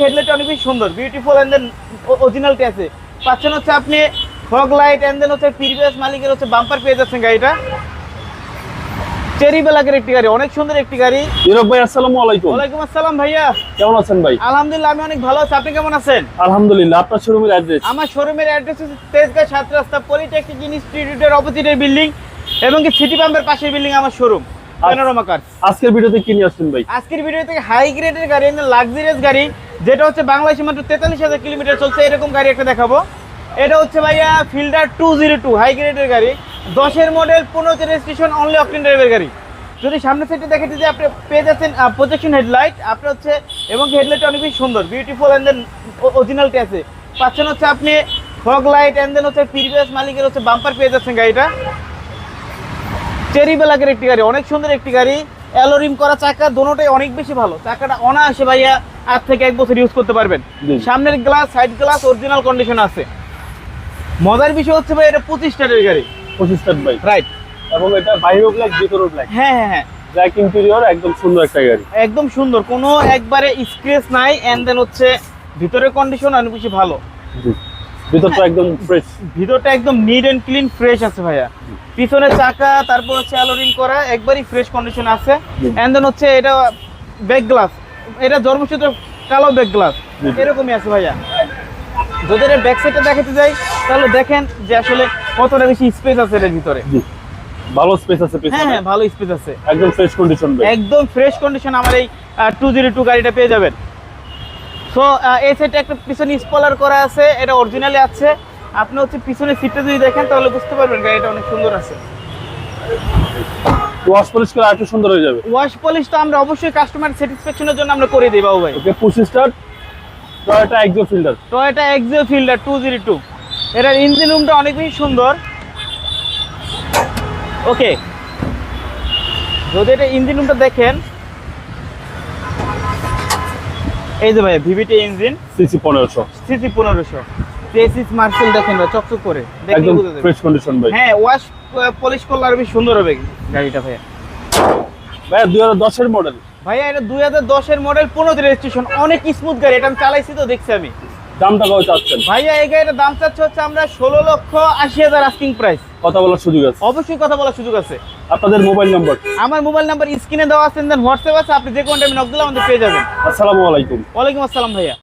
Headlight অনেক বেশি সুন্দর বিউটিফুল এন্ড দেন অরিজিনালটি আছে। পাচ্ছেন হচ্ছে আপনি ফগ লাইট এন্ড দেন হচ্ছে প্রিভিয়াস মালিকের হচ্ছে বাম্পার পেয়ে যাচ্ছেন গাড়িটা। চেরি বেলাকের একটি গাড়ি অনেক সুন্দর একটি গাড়ি। নীরব ভাই আসসালামু আলাইকুম। ওয়ালাইকুম আসসালাম ভাইয়া। কেমন আছেন ভাই? আলহামদুলিল্লাহ আমি অনেক ভালো আছি। আপনি কেমন আছেন? আলহামদুলিল্লাহ আপনার শোরুমের অ্যাড্রেস আমার শোরুমের অ্যাড্রেস হচ্ছে সাত রাস্তা পলিটেকনিক ইনস্টিটিউটের অপোজিটের বিল্ডিং এবং কি সিটি পাম্পের পাশের বিল্ডিং আমার শোরুম প্যানোরামা কার আজকের ভিডিওতে কি নিয়ে আসছেন ভাই? আজকের ভিডিও থেকে হাই গ্রেডের গাড়ি লাক্সারিয়াস গাড়ি। যেটা হচ্ছে বাংলাদেশে মাত্র তেতাল্লিশ হাজার কিলোমিটার চলছে, এরকম গাড়ি একটা দেখাবো। এটা হচ্ছে ভাইয়া Fielder two zero two high গ্রেডের গাড়ি। দশের মডেল পনেরোতে রেজিস্ট্রেশন অনলি অপটিন ড্রাইভের গাড়ি। যদি সামনে সাইডে দেখেছি যে আপনি পেয়ে যাচ্ছেন প্রজেকশন হেডলাইট আপনি হচ্ছে, এবং হেডলাইটটা অনেক বেশি সুন্দর বিউটিফুল অ্যান্ড দেন অরিজিনালটি আছে। পাচ্ছেন হচ্ছে আপনি ফগ লাইট অ্যান্ড দেন হচ্ছে প্রিভিয়াস মালিকের হচ্ছে বাম্পার পেয়ে যাচ্ছেন গাড়িটা। চেরি বেলাকের একটি গাড়ি, অনেক সুন্দর একটি গাড়ি। অ্যালোরিম করা চাকা দোনোটাই অনেক বেশি ভালো। চাকাটা অনায়াসে ভাইয়া আজ থেকে এক বছর ইউজ করতে পারবেন। সামনের glass side glass original condition আছে। মজার বিষয় হচ্ছে ভাই এটা পঁচিশ স্টারের গাড়ি। পঁচিশ স্টার ভাই রাইট এবং এটা বাইরেও ব্ল্যাক ভিতরেও ব্ল্যাক হ্যাঁ হ্যাঁ হ্যাঁ। ব্ল্যাক ইন্টেরিয়র একদম সুন্দর একটা গাড়ি। একদম সুন্দর। কোনো একবারে স্ক্রেচ নাই এন্ড দেন হচ্ছে ভিতরের কন্ডিশন অনেক বেশি ভালো। ভিতরটা একদম ফ্রেশ ভিতরটা একদম নিট এন্ড ক্লিন ফ্রেশ আছে ভাইয়া। পিছনে চাকা তারপর হচ্ছে অ্যালোরিং করা একবারই ফ্রেশ কন্ডিশন আছে। এন্ড দেন হচ্ছে এটা ব্যাক গ্লাস এটা জন্মসূত্র কালো ব্যাক গ্লাস জি, জি। এরকমই আছে ভাইয়া। যদি এর ব্যাক সাইডটা দেখাতে যাই তাহলে দেখেন যে আসলে কতটা বেশি স্পেস আছে এর ভিতরে। ভালো স্পেস আছে হ্যাঁ হ্যাঁ ভালো স্পেস আছে। একদম ফ্রেশ কন্ডিশন একদম ফ্রেশ কন্ডিশন আমার এই টু জিরো টু গাড়িটা পেয়ে যাবেন। সো এই সাইডে একটা পিছনে স্পলার করা আছে এটা অরিজিনালি আছে। আপনি হচ্ছে পিছনে সিটটা যদি দেখেন তাহলে বুঝতে পারবেন গাড়িটা অনেক সুন্দর আছে। ওয়াশ পলিশ করে আরেকটু সুন্দর হয়ে যাবে। ওয়াশ পলিশ তো আমরা অবশ্যই কাস্টমার স্যাটিসফ্যাকশনের জন্য আমরা করে দিই বাবু ভাই। ওকে পঁচিশ star Toyota Axio Fielder Toyota Axio Fielder two zero two এটার ইঞ্জিন রুমটা অনেক বেশি সুন্দর। ওকে যদি এটা ইঞ্জিন রুমটা দেখেন এই যে ভাই ভিভিটি ইঞ্জিন? সিসি পনেরোশো। সিসি পনেরোশো। তেসিস মার্সেল দেখেন ভাই চকচক করে। দেখেন একদম ফ্রেশ কন্ডিশন ভাই। হ্যাঁ ওয়াশ পলিশ করলে আরও বেশি সুন্দর হবে গাড়িটা ভাই ভাই দুই হাজার দশের মডেল ভাই এটা দুই হাজার দশের মডেল পনেরো রেজিস্ট্রেশন অনেক স্মুথ গাড়ি এটা আমি চালাইছি তো দেখছি আমি। দামটা কত চাচ্ছেন? ভাইয়া এই গাড়ির দাম চাচ্ছে হচ্ছে আমরা ষোলো লক্ষ আশি হাজার আস্কিং প্রাইস কথা বলার সুযোগ আছে? অবশ্যই কথা বলার সুযোগ আছে। আপনাদের মোবাইল নম্বর আমার মোবাইল নাম্বার স্ক্রিনে দেওয়া আছে দেন হোয়াটসঅ্যাপ আছে আপনি যে কোনো টাইমে নক দিলে আমাদের পেয়ে যাবেন। আসসালামু আলাইকুম। ওয়ালাইকুম আসসালাম ভাইয়া।